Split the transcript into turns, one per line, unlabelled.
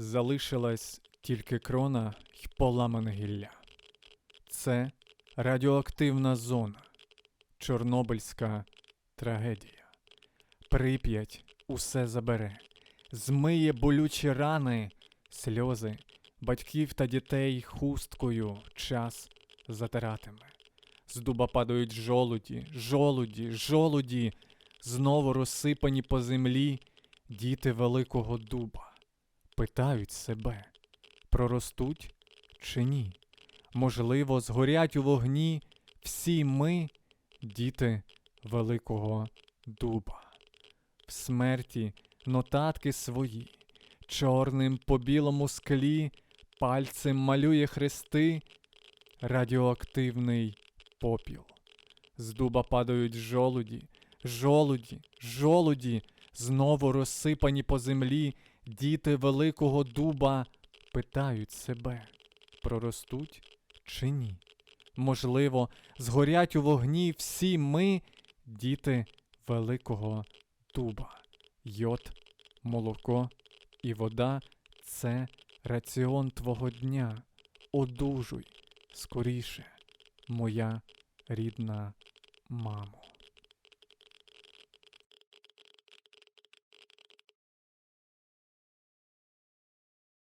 Залишилась тільки крона й поламане гілля. Це радіоактивна зона, Чорнобильська трагедія. Прип'ять усе забере, змиє болючі рани, сльози, батьків та дітей хусткою час затиратиме. З дуба падають жолуді, жолуді, жолуді, знову розсипані по землі діти великого дуба. Питають себе, проростуть чи ні? Можливо, згорять у вогні всі ми, діти великого дуба. В смерті нотатки свої, чорним по білому склі, пальцем малює хрести, радіоактивний попіл. З дуба падають жолуді, жолуді, жолуді, знову розсипані по землі, діти великого дуба питають себе, проростуть чи ні? Можливо, згорять у вогні всі ми, діти великого дуба. Йод, молоко і вода це раціон твого дня. Одужуй скоріше, моя рідна мамо.